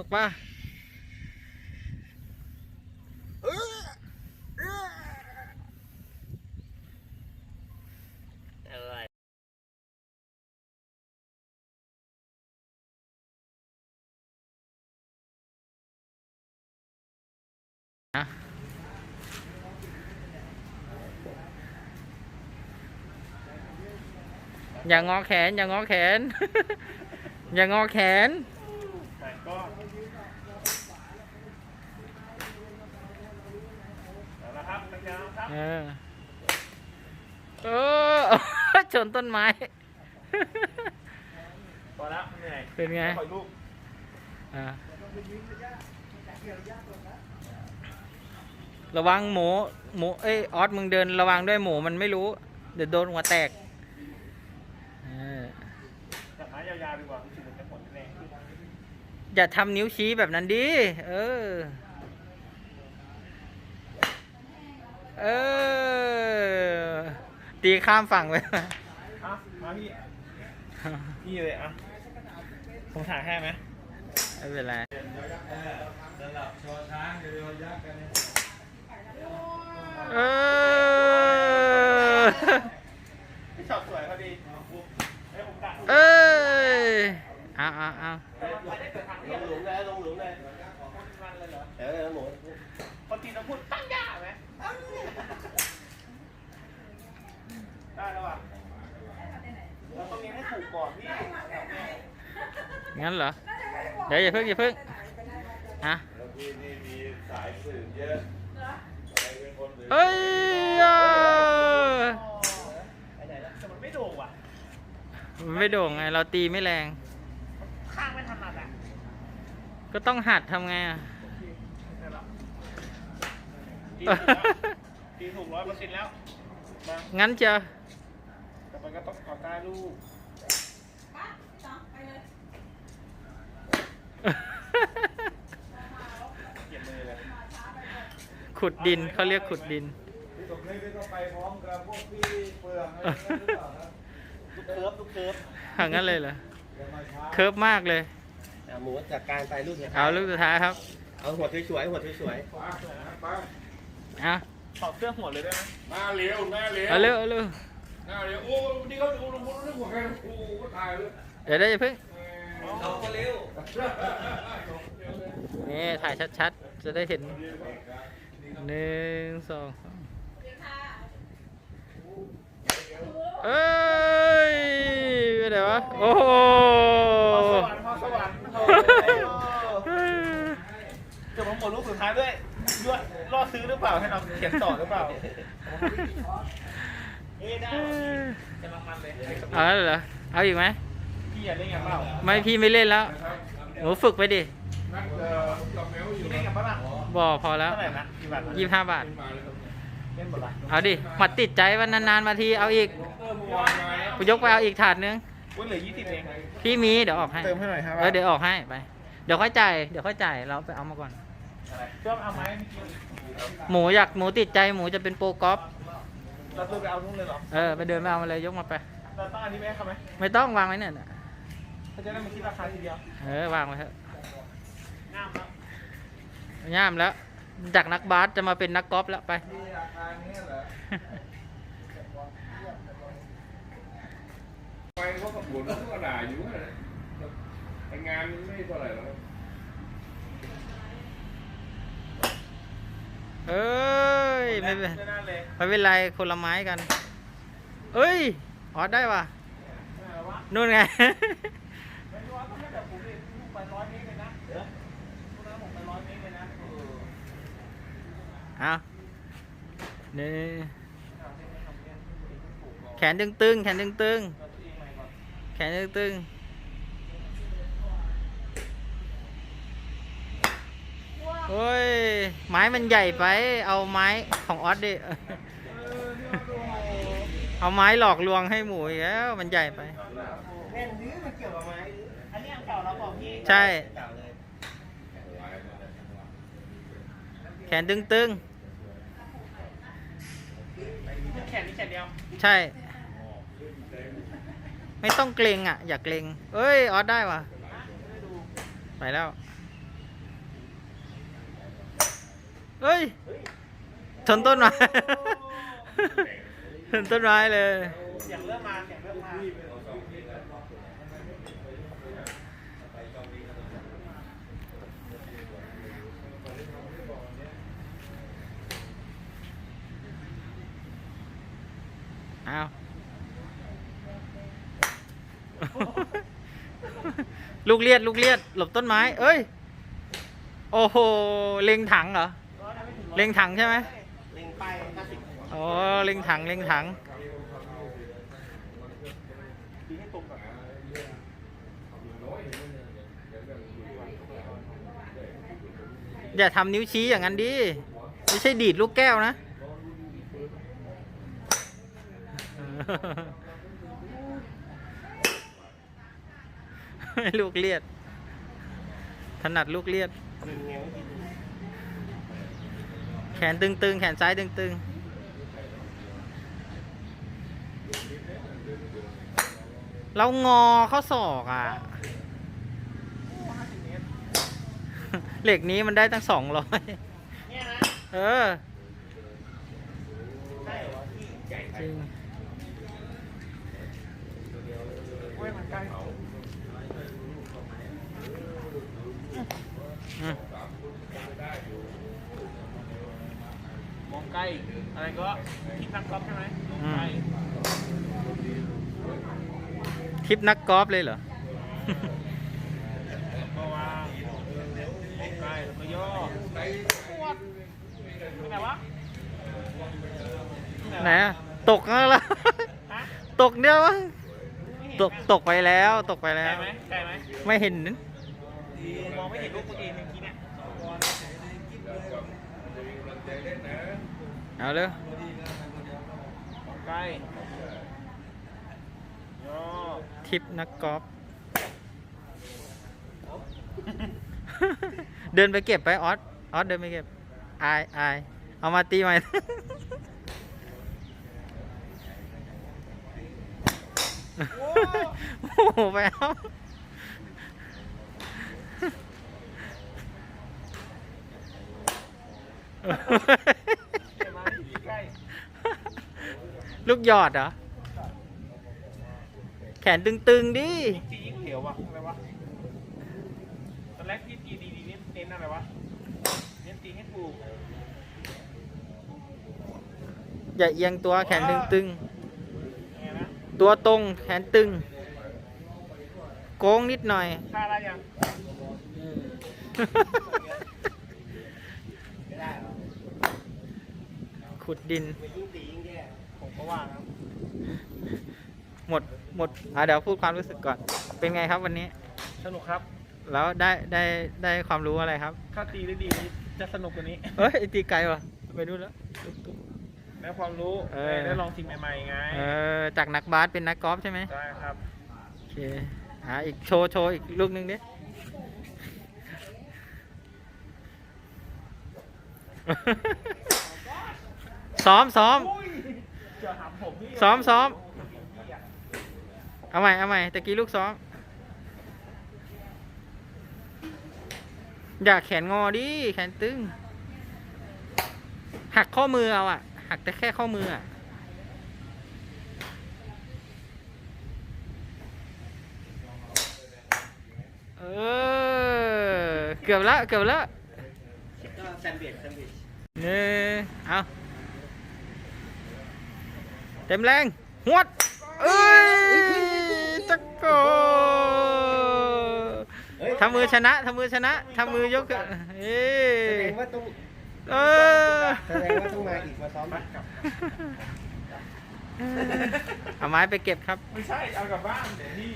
ตกปลาอะไรอย่างงอแขนอย่างงอแขน อย่างงอแขน แต่ก็เอาละครับ เป็นยาวครับเออ เออ ชนต้นไม้ พอแล้วเหนื่อยเป็นไง ปล่อยลูกอ่าระวังหมู หมู เอ้ย ออสมึงเดินระวังด้วยหมูมันไม่รู้ เดี๋ยวโดนหัวแตกเออจับหายาวๆดีกว่ารู้สึกมันจะหมดแรงขึ้นอย่าทำนิ้วชี้แบบนั้นดิ เออ เออ ตีข้ามฝั่งไปอะมาพี่ พี่เลยอะผมถ่ายให้ไหมไม่เป็นไรสำหรับชอช้างเรือยักษ์กันเออพี่ช็อตสวยพอดีเอ้ยผมกะเอ้ยเอาเอาเอาลงหลุมเลยลงหลุมเลยเออหลุมคนจีนต้องพูดตั้งย่า ไหมได้แล้วอะเราต้องเลี้ยงให้ถูกก่อนพี่งั้นเหรอ เดี๋ยวอย่าเพิ่งอย่าเพิ่งฮะแล้วพี่นี่มีสายสืบเยอะใครเป็นคนสืบเอ้ยอะไปไหนแล้วแต่มันไม่โด่งว่ะมันไม่โด่งไง เราตีไม่แรง ข้างไม่ถนัดอะก็ต้องหัดทำไงอะได้แล้วตีถูกร้อยเปอร์เซ็นต์แล้วมา งั้นจะแต่มันก็ต้องเกาะใต้ลูกเหยียบมือเลยขุดดินเขาเรียกขุดดินพี่ตรงนี้พี่ก็ไปพร้อมกับพวกพี่เปลืองอะไรนั่นหรือเปล่าครับลูกเคิร์ฟลูกเคิร์ฟทางนั้นเลยเหรอ อย่ามาช้าเคิร์ฟมากเลย อะหมูจากการไปลูกเนี่ยเอาลูกสุดท้ายครับ เอาหัวสวยๆหัวสวยมาอะๆ ถอดเสื้อหัวเลยได้ไหมหน้าเหลียวหน้าเหลียวเอาเร็วเอาเร็วหน้าเหลียวโอ้นี่เขาดูลงบนเรื่องหัวใครโอ้ก็ตายเลยเดี๋ยวได้อย่าเพิ่งเอาก็เร็วนี่ถ่ายชัดๆ จะได้เห็นหนึ่งสองสามเอ้ยไปไหนวะ โอ้โหพอสวรรค์พอสวรรค์โอ้โหเดี๋ยวผมหมดลูกสุดท้ายด้วย ด้วยรอซื้อหรือเปล่าให้เราเขียนต่อหรือเปล่าเอ้ยได้จะมามันเลยเอาแล้วเหรอเอาอีกไหมพี่อย่าเล่นกันเปล่าไม่พี่ไม่เล่นแล้วหนูฝึกไปดินักเอ่อกับแมวอยู่พี่เล่นกันปะล่ะบอกพอแล้วเท่าไหร่นะกี่บาทยี่สิบห้าบาท เล่นหมดละเอาดิหมัดติดใจวันนานๆมาทีเอาอีกเติมวางมาแล้วกูยกไปเอาอีกถาดนึงอุ้ยเหลือยี่สิบเองพี่มีเดี๋ยวออกให้เติมให้หน่อยครับเออเดี๋ยวออกให้ไป เดี๋ยวค่อยจ่ายเดี๋ยวค่อยจ่ายเราไปเอามาก่อน เชื่อมเอาไหมหมูอยากหมูติดใจหมูจะเป็นโปรกอล์ฟเราซื้อไปเอาทุ่งเลยเหรอเออไปเดินไปเอามาเลยยกมาไปเราต้องอันนี้ไหมครับไหมไม่ต้องวางไว้เนี่ยน่ะเขาจะได้มาคิดราคาทีเดียวเออวางไว้เถอะงามครับย่ามแล้ว จากนักบาสจะมาเป็นนักกอล์ฟแล้วไปมีอาคารนี้เหรอไปเขากับหมุนเขาก็ด่าอยู่นั่นแหละแต่งานไม่เท่าไหร่หรอ เอ้ยไม่เป็นไม่น่าเลยไม่เป็นไรคนละไม้กัน เอ้ยออดได้ว่ะไม่น่าว่านู่นไง ไม่รู้ว่าต้องให้แบบผมดิลูกไปร้อยเมตรเลยนะเออลูกนั้นผมไปร้อยเมตรเลยนะเออเอานี่แขนตึงๆแขนตึงตัวเองใหม่ก่อนๆแขนตึงๆ โอ้ย ไม้มันใหญ่ไป เอาไม้ของออสดิเออที่ว่าดูเอาไม้หลอกลวงให้หมูอีกแล้ว มันใหญ่ไปแน่นนี้มันเกี่ยวกับไม้อันนี้อันเก่าเราบอกพี่ใช่ เก่าเลยแขนตึงแขนนี่แขนเดียวๆใช่ ไม่ต้องเกรงอะ อย่าเกรงเอ้ย ออสได้ว่ะไปแล้ว เฮ้ย ชนต้นไม้ ชนต้นไม้เลย เสียงเริ่มมาเสียงเริ่มมาอ้าว ลูกเลียด ลูกเลียด หลบต้นไม้ เอ้ย โอ้โห เล็งถังเหรอ เล็งถังใช่ไหมเล็งไปห้าสิบอ๋อเล็งถังเล็งถังดีให้ตรงก่อนอย่าทำนิ้วชี้อย่างนั้นดิ ไม่ใช่ดีดลูกแก้วนะ ลูกเลียด ถนัดลูกเลียด หนึ่งไงเมื่อกี้ แขนตึงๆ แขนซ้ายตึงๆเรางอข้อศอกอะ เหล็กนี้มันได้ตั้งสองร้อยเนี่ยนะเออใช่เหรอพี่จริงเว้ยมันใกล้อืม ใกล้ อะไรก็คิดนักกอล์ฟใช่ไหมมองใกล้คลิปนักกอล์ฟเลยเหรอก็วางมองใกล้แล้วก็ย่อปวดที่ไหนวะที่ไหนอะตกแล้วล่ะฮะตกเนี่ยวะไม่เห็นตกตกไปแล้วตกไปไกลแล้วไหมไกลไหมไม่เห็นมองไม่เห็นรูปตัวเองเมื่อ เนี่ยเอาเลยมองใกล้ย่อทิปนักกอล์ฟเดินไปเก็บไปออสออสเดินไปเก็บอายอายเอามาตีใหม่โอ้โหไปเอาเดี๋ยวมาใกล้ ลูกหยอดเหรอ แขนตึงๆดิ จียิ่งเหลววะอะไรวะตอนแรกที่จีดีดีเน้นเน้นอะไรวะเน้นตีให้ถูกอย่าเอียงตัวแขนตึงยังไงนะๆ ตัวตรงแขนตึง โค้งนิดหน่อยค่าได้ยังไม่ได้หรอขุดดินยิ่งตียิ่งแย่ผมก็ว่านะหมดหมดอะเดี๋ยวพูดความรู้สึกก่อน เป็นไงครับวันนี้ สนุกครับ แล้วได้ได้ได้ความรู้อะไรครับถ้าตีได้ดีจะสนุกกว่านี้ เฮ้ยตีไกลว่ะไปดูแล้ว ได้ความรู้เออ ได้ลองสิ่งใหม่ๆไงเออจากนักบาสเป็นนักกอล์ฟใช่ไหมได้ครับ โอเคอะอีกโชว์โชว์อีกลูกหนึ่งดิซ้อมซ้อม ซ้อมซ้อมเอาใหม่เอาใหม่ตะกี้ลูกซ้อม อย่าแขนงอดิ แขนตึง หักข้อมือเอาอะหักแต่แค่ข้อมืออะเออ เกือบแล้วเกือบแล้วก็แซนด์วิชแซนด์วิชเน่เอา เต็มแรงหวดเอ้ยตะโกทำมือชนะทำมือชนะทำมือยกขึ้นเอ้แสดยงว่าต้องเออแสดงว่าต้องมาอีกมาซ้อมบัตกลับเอาไม้ไปเก็บครับ ไม่ใช่ เอากลับบ้านเดี๋ยวพี่